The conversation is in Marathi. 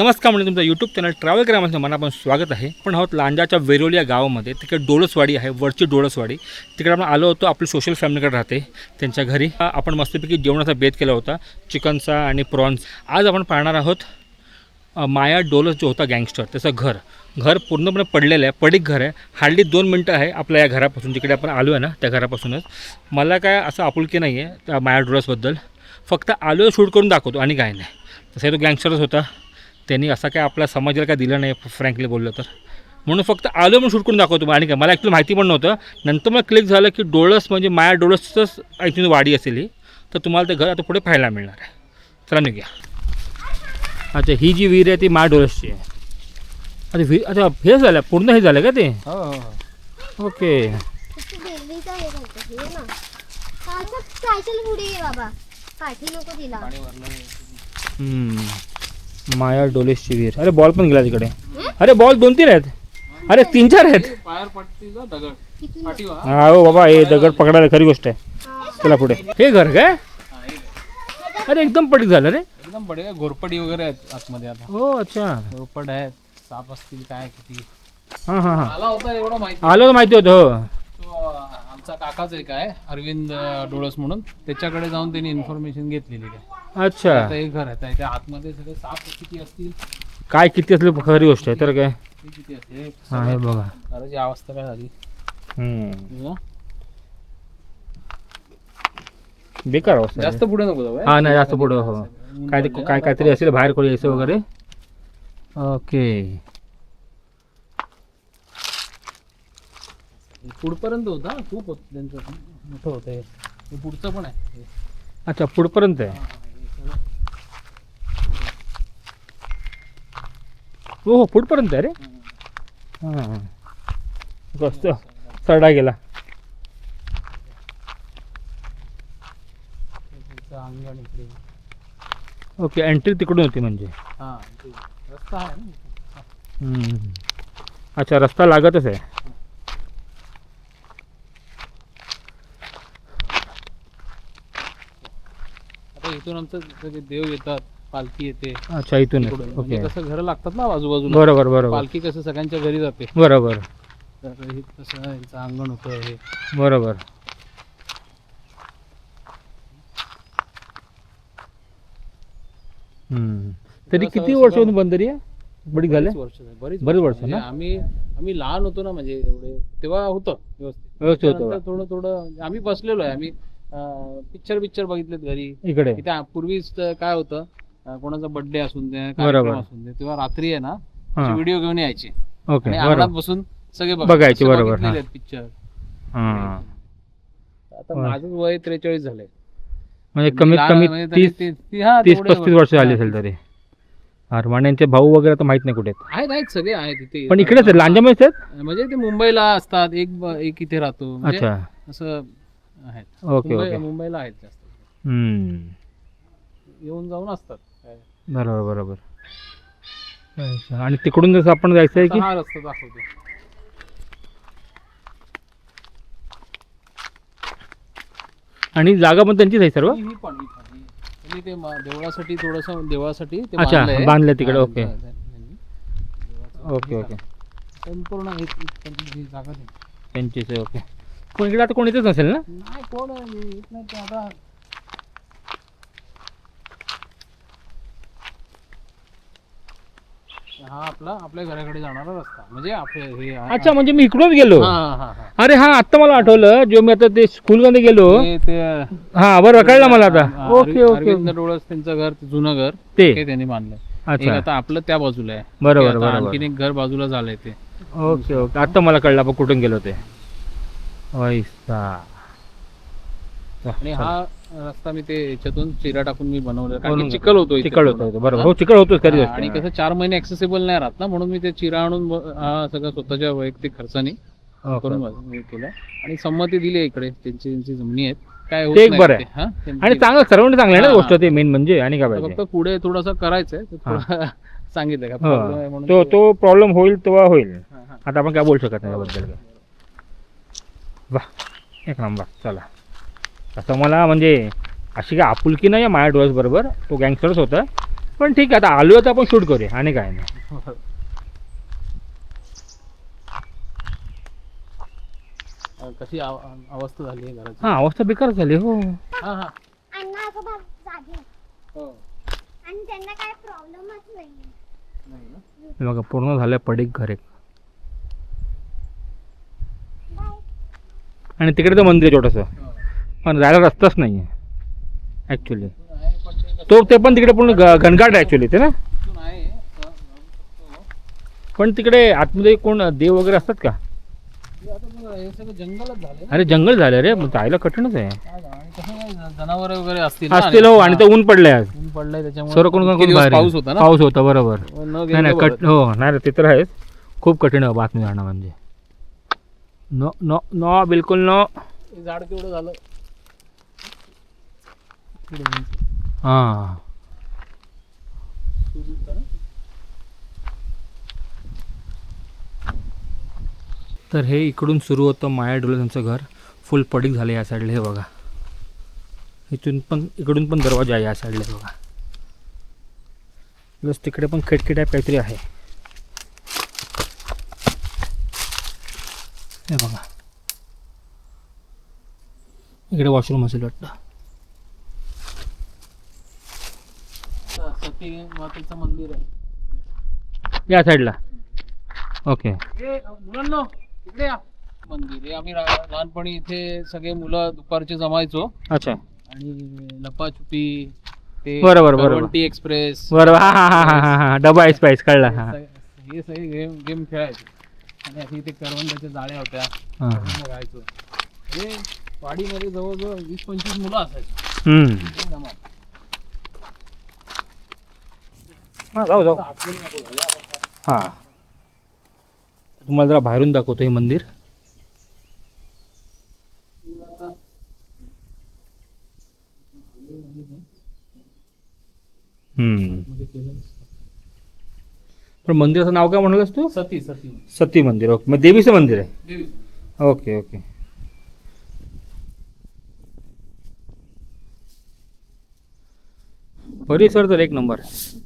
नमस्कार म्हणजे तुमचं यूट्यूब चॅनल ट्रॅव्हल करायचं मनापासून स्वागत आहे. पण आहोत लांजाच्या वेरोली या गावामध्ये. तिकडे डोळसवाडी आहे वरची डोळसवाडी. तिकडे आपण आलो होतो आपली सोशल फॅमिलीकडे राहते त्यांच्या घरी. आपण मस्तपैकी जेवणाचा बेत केला होता चिकनचा आणि प्रॉन्स आज आपण पाहणार आहोत माया डोलस जो होता गँगस्टर त्याचं घर. घर पूर्णपणे पडलेलं आहे पडीक घर आहे. हार्डली दोन मिनटं आहे आपल्या या घरापासून. जिकडे आपण आलो आहे ना त्या घरापासूनच. मला काय असं आपुलकी नाही आहे त्या माया डोलसबद्दल फक्त आलो शूट करून दाखवतो आणि काय नाही. तसं तो गँगस्टरच होता. त्यांनी असा काय आपल्या समाजाला काय दिलं नाही फ्रँकली बोललं तर. म्हणून फक्त आलो म्हणून शूट करून दाखवतो. आणि काय मला ॲक्च्युली माहिती पण नव्हतं. नंतर मला क्लिक झालं की डोळस म्हणजे माया डोळसचंच ॲक्च्युली वाडी असेल ही. तर तुम्हाला ते घर आता पुढे पाहायला मिळणार आहे. चला निघूया. अच्छा ही जी विहीर आहे ती माया डोळसची आहे. अच्छा विहीर अच्छा हे झालं पूर्ण हे झालं का ते? हो हो हो. ओके. हे हे बाबा. नको तिला. माया डोलेसची विहीर अरे बॉल पण गेला तिकडे. अरे बॉल दोन तीन आहेत. अरे तीन चार आहेत. हा हो बाबा हे दगड पकडायला खरी गोष्ट आहे. चला पुढे. हे घर काय अरे एकदम पडीक झालं रे. एकदम बडे घोरपडी वगैरे आहेत आतमध्ये आता. हो अच्छा. घोरपड आहेत. साप असतील काय किती. हां हां हां. आला होता एवढं माहिती. आलं माहिती होतं हो. आमचा काकाच एक आहे अरविंद डोळस म्हणून. त्याच्याकडे जाऊन त्यांनी इन्फॉर्मेशन घेतलेली आहे. अच्छा. आता एक घर आहे त्या आतमध्ये सगळे साप किती असतील? काय किती असलं खरी गोष्ट आहे तर काय? ते किती असतील हे हां हे बघा. घराची अवस्था काय झाली? हम्म. तुझं? बेकार अवस्था आहे. जास्त पुढे नको जाऊ हा नाही जास्त पुढं हो. काय ते काय काहीतरी असेल बाहेर कोणी यायचं वगैरे? ओके. पुढपर्यंत होता? खूप होत त्यांचं. मोठं होतं हे. हे पुढचं पण आहे. हे. अच्छा पुढपर्यंत आहे. हा, हे सगळं. हो हो पुढपर्यंत आहे रे. हां मस्त. सरडा गेला. त्यांचं अंगण इकडे. ओके एंट्री तिकडून होती म्हणजे. हा ते रस्ता आहे ना हम्म. अच्छा रस्ता लागतच आहे. इथून आमचं सगळे देव येतात पालखी येते. अच्छा इथून तिकडून. म्हणजे ओके. कसं घरं लागतात ना आजूबाजूला. बरोबर बरोबर. पालखी कसं सगळ्यांच्या घरी जाते. बरोबर. तर हे कसं यांचं अंगण होतं हे. बरोबर. हम्म. तरी किती सगळं- वर्षापासून बंद तरी बडी बरीच वर्ष झाली, बरीच बरीच वर्ष म्हणजे ना? आम्ही आम्ही लहान होतो ना म्हणजे एवढे तेव्हा होतं व्यवस्थित. व्यवस्थित होतं त्यानंतर थोडं थोडं आम्ही बसलेलो आहे आम्ही पिक्चर पिक्चर बघितलेत घरी. इकडे. इथे पूर्वीच तर काय होतं अं, कोणाचा बर्थडे असून दे बरोबर. कार्यक्रम असून दे तेव्हा रात्री आहे ना हां. व्हिडिओ घेऊन यायचे. ओके आणि अंगणात बरोबर बसून सगळे बघायचे, बरोबर. पिक्चर हां. आता. माझं वय त्रेचाळीस झालंय. म्हणजे कमीत लहान- कमी म्हणजे तरी तीस ते- ती- हा, तीस तेवढे पस्तीस वर्ष झाली असेल तरी. अरमाण्यांचे भाऊ वगैरे तर माहीत नाही कुठे आहेत. आहेत आहेत सगळे आहेत इथे. पण इकडेच आहेत लांजामध्येच आहेत? म्हणजे ते मुंबईला असतात एक ब- एक इथे राहतो. म्हणजे अच्छा. असं आहेत ओके मुंबई ओके मुंबईला आहेत जास्त हम्म. येऊन जाऊन असतात. बरोबर बरोबर अच्छा. आणि तिकडून जसं आपण जायचं आहे की आता हा रस्ता दाखवतो आणि जागा पण त्यांचीच आहे सर्व ही ही पण ही पण ही. त्यांनी ते म- देवळासाठी थोडस देवळासाठी ते अच्छा, बांधलंय. बांधलंय तिकडे, हा, ओके. त्यांनी. देवळाचं ओके हे ओके. संपूर्ण हे त्यांची जागा. त्यांचीच आहे ओके पण इकडे आता कोणी येतच नसेल ना? नाही कोण आहे? येत नाही ते आता. हा आपला आपल्या घराकडे जाणारा रस्ता. म्हणजे आपले हे अच्छा म्हणजे मी इकडूनच गेलो. हा हा हा. अरे हा आता मला आठवलं जो मी आता ते स्कूलमध्ये गेलो. ते- ते हा बरं कळलं मला आता. हा, ओके अरवि- ओके. अरविंद डोळस त्यांचं घर ते जुनं घर. ते. ते त्यांनी बांधलंय. एक अच्छा आता आपलं त्या बाजूला आहे. बरोबर ते आता बरोबर. आणखीन एक घर बाजूला झालंय ते. Okay okay. आता मला कळलं आपण कुठून गेलो ते. आणि हा रस्ता मी ते याच्यातून चिरा टाकून मी बनवलं कारण की चिखल होतो इथे चिकळ पूर्ण. होतो बरोबर हो चिकळ होतोच खरी हा, गोष्ट आणि आहे. कसं चार महिने ऍक्सेसिबल नाही राहत ना म्हणून मी ते चिरा आणून ब- हा सगळं स्वतःच्या वैयक्तिक खर्चाने ओके. करून हे केलं आणि संमती दिली इकडे त्यांची त्यांची जमिनी आहेत काय होत ते एक नाही बरं ते, हा? त्यांची- आणि चांगलं सर्वांनी चांगलं आहे ना हा. गोष्ट ते मेन म्हणजे आणि काय आता पाहिजे फक्त पुढे थोडंसं करायचंय ते थोडं सांगितलं का हो. problem आहे म्हणून तो ते- तो प्रॉब्लेम होईल तेव्हा होईल हा, हा. आता आपण काय बोलू शकत नाही याबद्दल काय वा एक नंबर चला. असं मला म्हणजे अशी काय आपुलकी नाही आहे माझ्या डोळ्याबरोबर तो गँगस्टरच होता. पण ठीक आहे आता आलो तर आपण शूट करूया. आणि काय नाही. कशी अवस्था झाली आहे घराची? हा अवस्था बेकार झाली हो. हा हा. अण्णा असं भाग जागे. हो. आणि त्यांना काय प्रॉब्लेमच नाही नाही ना? हे बघा पूर्ण झालं पडीक घर एक. आणि तिकडे तर मंदिर आहे छोटंसं हो. पण जायला रस्ताच नाही आहे ॲक्च्युली ते तो ते पण तिकडे पूर्ण ग- घनघाट आहे ॲक्च्युली ते ना. पण तिकडे आतमध्ये कोण देव वगैरे असतात का हे हे अरे जंगल झालं रे मग जायला कठीणच आहे जनावर वगैरे असतील असतील हो आणि हा. तर ऊन पडलंय आज ऊन पडलंय त्याच्यामुळे सर्व कोण कोण बाहेर पाऊस. होता ना पाऊस होता बरोबर न नाही नाही. कट हो नाही ते तर आहेच खूप कठीण बातमी जाणं म्हणजे नो नो नो बिलकुल नो हे झाड केवढं झालं? हां. तर हे इकडून सुरू होतं माया डोले त्यांचं घर. फुल पडीक झालं या साईडला हे बघा. इथून पण इकडून पण दरवाजा आहे या साईडला बघा. प्लस तिकडे पण खिडकी टाईप काहीतरी आहे. हे बघा. इकडे वॉशरूम असेल वाटतं. मातेचं मंदिर आहे. या साईडला ओके मुलांनो इकडे या. मंदिर हे आम्ही रा- लहानपणी इथे सगळे मुलं दुपारचे जमायचो. अच्छा. आणि लपाछुपी ते बरोबर, बरोबर. करवंटी एक्सप्रेस बरोबर. हा हा हा हा हा हा. डबा स्पाइस कळला. हा. हे सगळे गेम गेम खेळायचे. आणि अशी इथे करवंट्याच्या जाळ्या होत्या हा. राहायचो हे वाडीमध्ये जवळजवळ वीस पंचवीस मुलं असायची हम्म. हे जमा. हा जाऊ जाऊ आठवणी नको झाल्या. हा तुम्हाला जरा बाहेरून दाखवतो हे मंदिर हम्म. पण मंदिराचं नाव काय म्हणालस तू? सती सती सती मंदिर. ओके मग देवीचं मंदिर आहे. देवी. Okay okay. परिसर तर एक नंबर आहे.